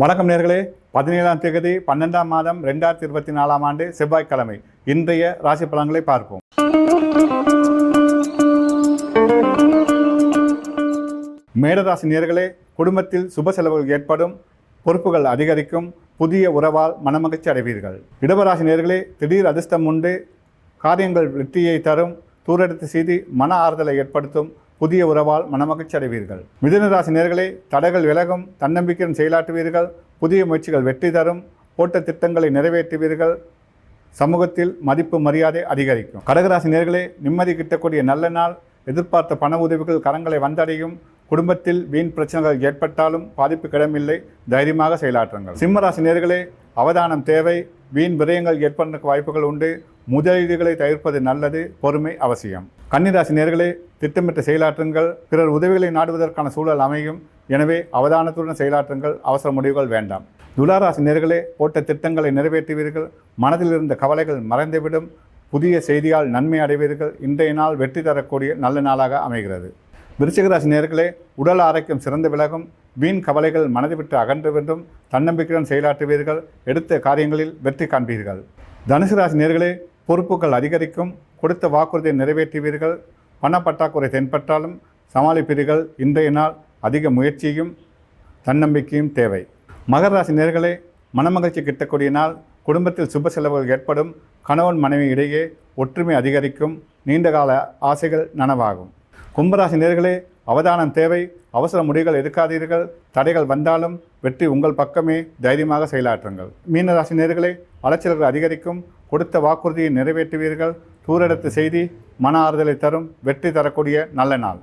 வணக்கம் நேர்களே. பதினேழாம் தேதி பன்னெண்டாம் மாதம் ரெண்டாயிரத்தி இருபத்தி நாலாம் ஆண்டு செவ்வாய்க்கிழமை. இன்றைய ராசி பலன்களை பார்ப்போம். மேடராசி நேர்களே குடும்பத்தில் சுப செலவுகள் ஏற்படும் பொறுப்புகள் அதிகரிக்கும் புதிய உறவால் மனமகிழ்ச்சி அடைவீர்கள். இடவராசி நேர்களே திடீர் அதிர்ஷ்டம் உண்டு காரியங்கள் வெற்றியை தரும் தூரெடுத்து செய்து மன ஆறுதலை ஏற்படுத்தும் புதிய உறவால் மனமகிழ்ச்சி அடைவீர்கள். மிதுனராசி நேர்களே தடைகள் விலகும் தன்னம்பிக்கையுடன் செயலாற்றுவீர்கள் புதிய முயற்சிகள் வெற்றி தரும் போட்ட திட்டங்களை நிறைவேற்றுவீர்கள் சமூகத்தில் மதிப்பு மரியாதை அதிகரிக்கும். கடகராசி நேர்களே நிம்மதி கிட்டக்கூடிய நல்ல நாள் எதிர்பார்த்த பண உதவிகள் கரங்களை வந்தடையும் குடும்பத்தில் வீண் பிரச்சனைகள் ஏற்பட்டாலும் பாதிப்பு கிடமில்லை தைரியமாக செயலாற்றுங்கள். சிம்மராசி நேர்களே அவதானம் தேவை வீண் விரயங்கள் ஏற்படுறதுக்கு வாய்ப்புகள் உண்டு முதலீடுகளை தவிர்ப்பது நல்லது பொறுமை அவசியம். கன்னிராசி நேர்களே திட்டமிட்ட செயலாற்றுங்கள். பிறர் உதவிகளை நாடுவதற்கான சூழல் அமையும். எனவே அவதானத்துடன் செயலாற்றுங்கள். அவசர முடிவுகள் வேண்டாம். துளாராசி நேர்களே போட்ட திட்டங்களை நிறைவேற்றுவீர்கள். மனதில் இருந்த கவலைகள் மறைந்துவிடும். புதிய செய்தியால் நன்மை அடைவீர்கள். இன்றைய நாள் வெற்றி தரக்கூடிய நல்ல நாளாக அமைகிறது. விருச்சிகராசி நேர்களே உடல் ஆரோக்கியம் சிறந்து விலகும். வீண் கவலைகள் மனதை விட்டு அகன்று வேண்டும் தன்னம்பிக்கையுடன் செயலாற்றுவீர்கள். எடுத்த காரியங்களில் வெற்றி காண்பீர்கள். தனுசு ராசி நேர்களே பொறுப்புகள் அதிகரிக்கும் கொடுத்த வாக்குறுதியை நிறைவேற்றுவீர்கள் பணப்பற்றாக்குறை தென்பட்டாலும் சமாளிப்பீர்கள். இன்றைய நாள் அதிக முயற்சியும் தன்னம்பிக்கையும் தேவை. மகர ராசி நேர்களே மனமகிழ்ச்சி கிட்டக்கூடிய நாள். குடும்பத்தில் சுப செலவுகள் ஏற்படும். கணவன் மனைவி இடையே ஒற்றுமை அதிகரிக்கும். நீண்டகால ஆசைகள் நனவாகும். கும்பராசி நேர்களே அவதானம் தேவை. அவசர முடிவுகள் எடுக்காதீர்கள். தடைகள் வந்தாலும் வெற்றி உங்கள் பக்கமே தைரியமாக செயலாற்றுங்கள். மீனராசி நேர்களே அலைச்சல்கள் அதிகரிக்கும். கொடுத்த வாக்குறுதியை நிறைவேற்றுவீர்கள். தூரெடுத்த செய்தி மன ஆறுதலை தரும். வெற்றி தரக்கூடிய நல்ல நாள்.